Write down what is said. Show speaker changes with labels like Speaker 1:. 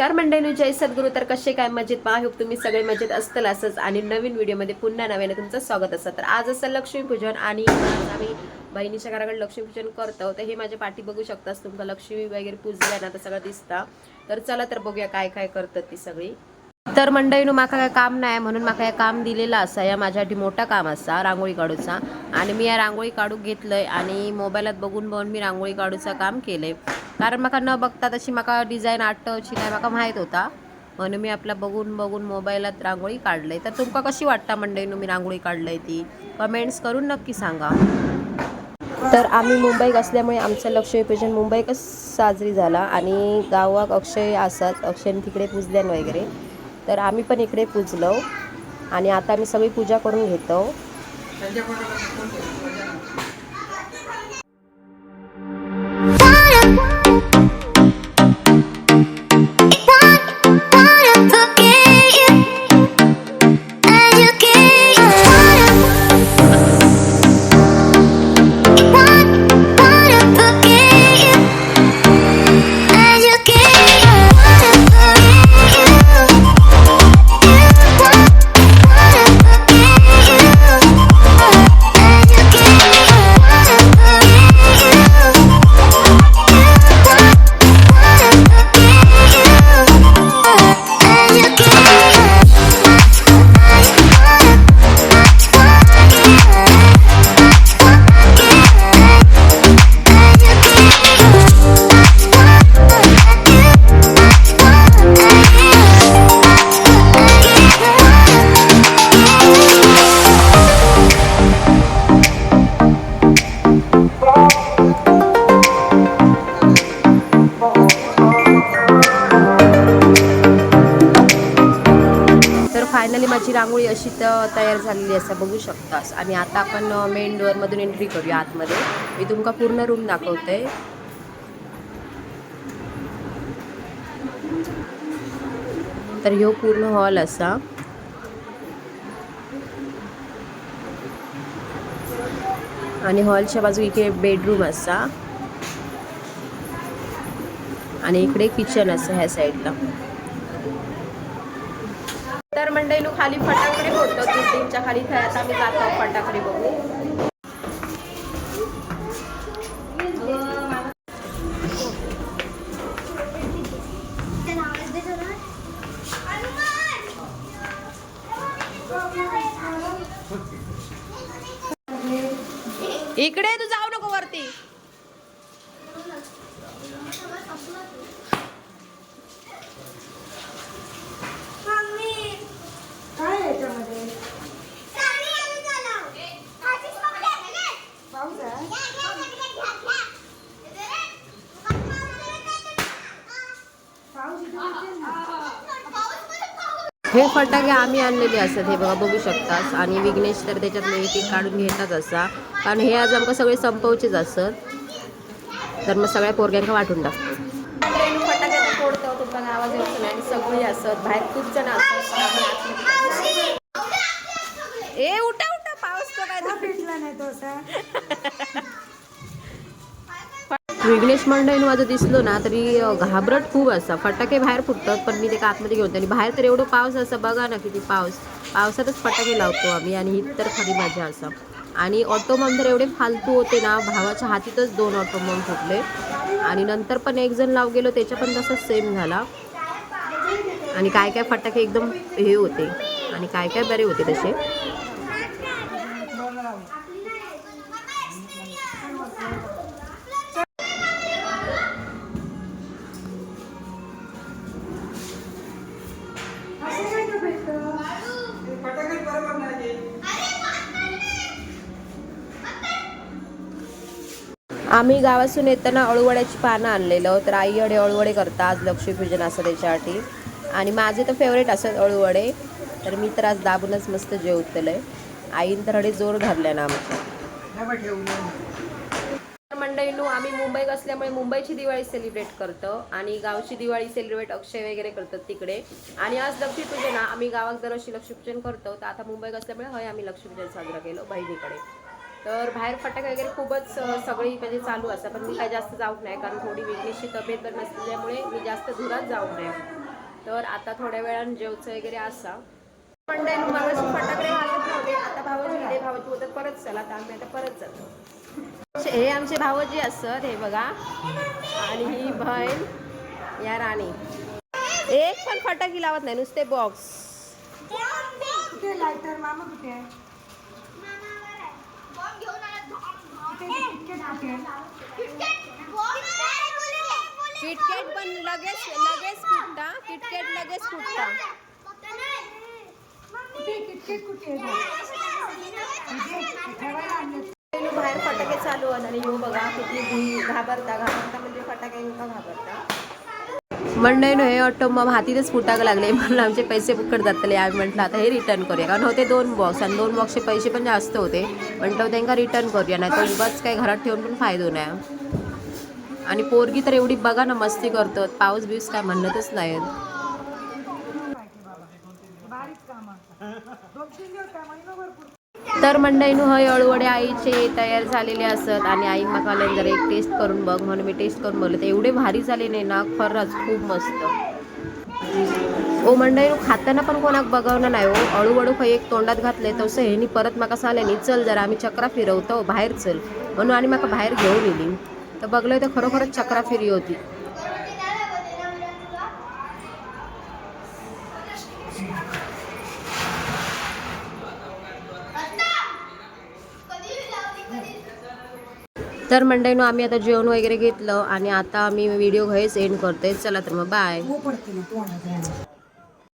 Speaker 1: नमस्कार मंडळी जय सद्गुरू. तर कसे काय मजेत? पहा हो तुम्ही सगळे मजेत असतील असंच आणि नवीन व्हिडिओमध्ये पुन्हा नव्याने तुमचं स्वागत असतं. तर आज असं लक्ष्मीपूजन आणि आम्ही बहिणीच्या घराकडे लक्ष्मीपूजन करतो. तर हे माझ्या पाठी बघू शकतास तुमका लक्ष्मी वगैरे पूजल्या ना तर सगळं दिसता. तर चला तर बघूया काय काय करतात ती सगळी. तर मंडळीनं माका काय काम नाही म्हणून माका हे काम दिलेलं असा. या माझ्यासाठी मोठा काम असा रांगोळी काढूचा. आणि मी या रांगोळी काढू घेतलंय आणि मोबाईलात बघून बघून मी रांगोळी काढूचं काम केलंय. कारण माका न बघता तशी म्हाका डिझाईन आठवची नाही माका माहीत होता. म्हणून मी आपला बघून बघून मोबाईलात रांगोळी काढलंय. तर तुमका कशी वाटता मंडळी मी रांगोळी काढलंय ती? कमेंट्स करून नक्की सांगा. तर आम्ही मुंबईक असल्यामुळे आमचं लक्ष्मीपूजन मुंबईकच साजरी झाला आणि गावात अक्षय असत अक्षय तिकडे पूजल्यान वगैरे. तर आम्ही पण इकडे पूजलो. आणि आता आम्ही सगळी पूजा करून घेतो. फायनली माझी रांगोळी अशी तर तयार झालेली असं बघू शकतास. आणि आता आपण मेन डोअरमधून एंट्री करूया आतमध्ये. मी तुमका पूर्ण रूम दाखवते. तर ह्यो पूर्ण हॉल असा. आणि हॉलच्या बाजू इकडे बेडरूम असा. आणि इकडे किचन असं ह्या साईडला तर मंडळी खाली फटाकडे फोडतो तीनच्या खाली थयात आम्ही जातो फटाकडे बघू इकडे तू जाऊ नको वरती
Speaker 2: काय आहे याच्यामध्ये पाऊस आहे पाऊस इथे येते ना.
Speaker 1: हे फटाके आम्ही आणलेले असतात हे बघा बघू शकतास. आणि विघ्नेश तर त्याच्यातले एक एक काढून घेतात असा. कारण हे आज आमका सगळे संपवचेच असत. तर मग सगळ्या पोरग्यांका वाटून टाकतो फटाके फोडतो तुम्हाला आवाज येतो आणि सगळी असत. बाहेर खूप जण असत ए उठा उठा. पाऊस तो काय
Speaker 2: का भेटला नाही तो असा.
Speaker 1: विघ्नेश मंडळीनं माझं दिसलो ना तरी घाबरट खूप असा. फटाके बाहेर फुटतात पण मी ते का आतमध्ये घेऊन आणि बाहेर तर एवढं पाऊस असा बघा ना किती पाऊस. पावसातच फटाके लावतो आम्ही आणि ही तर खरी मजा असा. आणि ऑटोमॉम तर एवढे फालतू होते ना भावाच्या हातीतच दोन ऑटोमॉम फुटले. आणि नंतर पण एक जण लाव गेलो त्याच्या पण तसं सेम झाला. आणि काय काय फटाके एकदम हे होते. आणि काय काय बरे होते तसे. आम्ही गावातून येताना अळूवड्याची पानं आणलेलं तर आई अडे अळूवडे करतात आज लक्ष्मीपूजन असं त्याच्यासाठी. आणि माझे तर फेवरेट असत अळूवडे. तर मी तर आज दाबूनच मस्त जेवतलंय आईन तर अडे जोर धरल्या ना आमच्या. मंडळीनो आम्ही मुंबईत असल्यामुळे मुंबईची दिवाळी सेलिब्रेट करतो आणि गावची दिवाळी सेलिब्रेट अक्षय वगैरे करतात तिकडे. आणि आज लक्ष्मीपूजन आम्ही गावात दरवर्षी लक्ष्मीपूजन करतो. तर आता मुंबईत असल्यामुळे हय आम्ही लक्ष्मीपूजन साजरा केलं बहिणीकडे. तर बाहेर फटाके वगैरे खूपच सगळी म्हणजे चालू असतात. पण मी काही जास्त जाऊ नाही कारण थोडी वेगळीशी तब्येत पण नसल्यामुळे मी जास्त दुरात जाऊ नये. तर आता थोड्या वेळानं जेवचं वगैरे असा. फटाकडे नव्हते. आता भावजी गेले भावजी बोलतात परत चला तर आम्ही आता परत जातो. हे आमचे भावजी असत हे बघा. आणि ही बहीण या राणी. एक पण फटाकी लावत नाही नुसते बॉक्स
Speaker 2: लायटर मामा कुठे आहे कुठे किटकेट
Speaker 1: पण लगेच लगेच फुटता. किटकॅट लगेच फुटता. बाहेर फटाके चालू आहेत आणि येऊ बघा किती घाबरता. घाबरता म्हणजे फटाके का घाबरता. म्हणणं हे ऑटो मग हातीतच फुटाक लागले. म्हणून आमचे पैसे फुकट जातले. आम्ही म्हटलं आता हे रिटर्न करूया. कारण होते दोन बॉक्स आणि दोन बॉक्सचे पैसे पण जास्त होते. म्हटलं त्यांना रिटर्न करूया? नाही तर उगाच काही घरात ठेवून पण फायदो नाही. आणि पोरगी तर एवढी बघा ना मस्ती करतो पाऊस बिऊस काय म्हणतच नाहीत
Speaker 2: पाहिजे बाबा बारीक काम दोन तीन दिवस काम आणि मग भरपूर
Speaker 1: तर मंडईनं हय अळवडे आईचे तयार झालेले असत आणि आई मका जर एक टेस्ट करून बघ म्हणून मी टेस्ट करून बघले तर एवढे भारी झाले नाही ना खरंच खूप मस्त. ओ मंडईनं खाताना पण कोणाक बघवणं नाही हो. अळूवडू खय एक तोंडात घातले तसं ह्यानी परत माका सांगल्यानी चल जरा आम्ही चक्रा फिरवतो बाहेर चल. म्हणून आणि मका बाहेर घेऊन येली. तर बघलं तर खरोखरच चक्रा फिरी होती. तर मंडळीनं आम्ही आता जेवण वगैरे घेतलं आणि आता आम्ही व्हिडिओ घरीच एंड करतोय. चला तर मग बाय